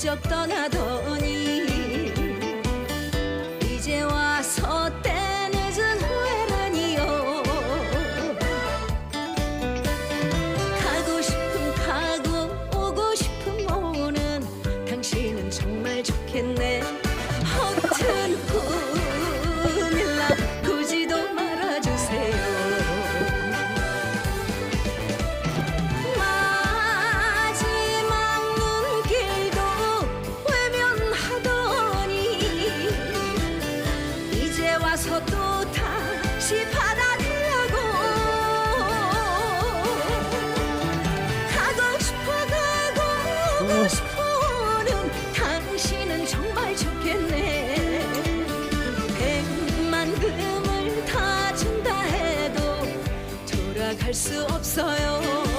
훌쩍 떠나더니 이제 와서 때 늦은 후회라니요. 가고 싶은 가고 오고 싶은 오는 당신은 정말 좋겠네. 허튼 꿈 와서 또 다시 받아들려고 가고 싶어 가고 오고 싶어는 당신은 정말 좋겠네. 백만 금을 다 준다 해도 돌아갈 수 없어요